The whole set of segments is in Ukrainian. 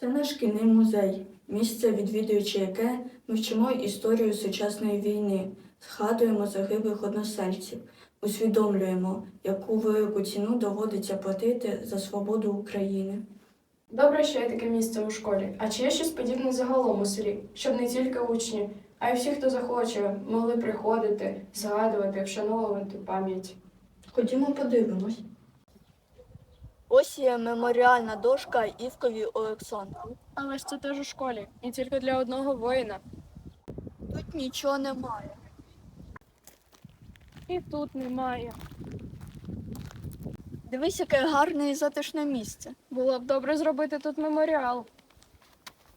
Це наш шкільний музей, місце, відвідуючи яке ми вчимо історію сучасної війни, згадуємо загиблих односельців, усвідомлюємо, яку велику ціну доводиться платити за свободу України. Добре, що є таке місце у школі. А чи є щось подібне загалом у селі, щоб не тільки учні, а й всі, хто захоче, могли приходити, згадувати, вшановувати пам'ять. Ходімо подивимось. Ось є меморіальна дошка Івкові Олександру. Але ж це теж у школі, і тільки для одного воїна. Тут нічого немає. І тут немає. Дивись, яке гарне і затишне місце. Було б добре зробити тут меморіал.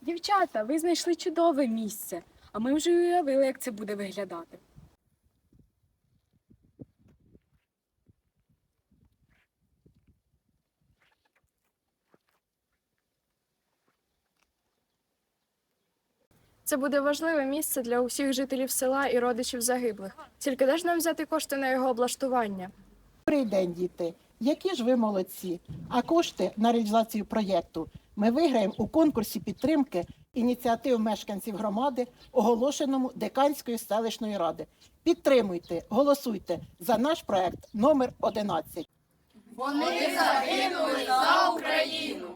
Дівчата, ви знайшли чудове місце, а ми вже уявили, як це буде виглядати. Це буде важливе місце для усіх жителів села і родичів загиблих. Тільки де ж нам взяти кошти на його облаштування? Добрий день, діти. Які ж ви молодці? А кошти на реалізацію проєкту ми виграємо у конкурсі підтримки ініціатив мешканців громади, оголошеному Деканської селищної ради. Підтримуйте, голосуйте за наш проект номер 11. Вони загинули за Україну.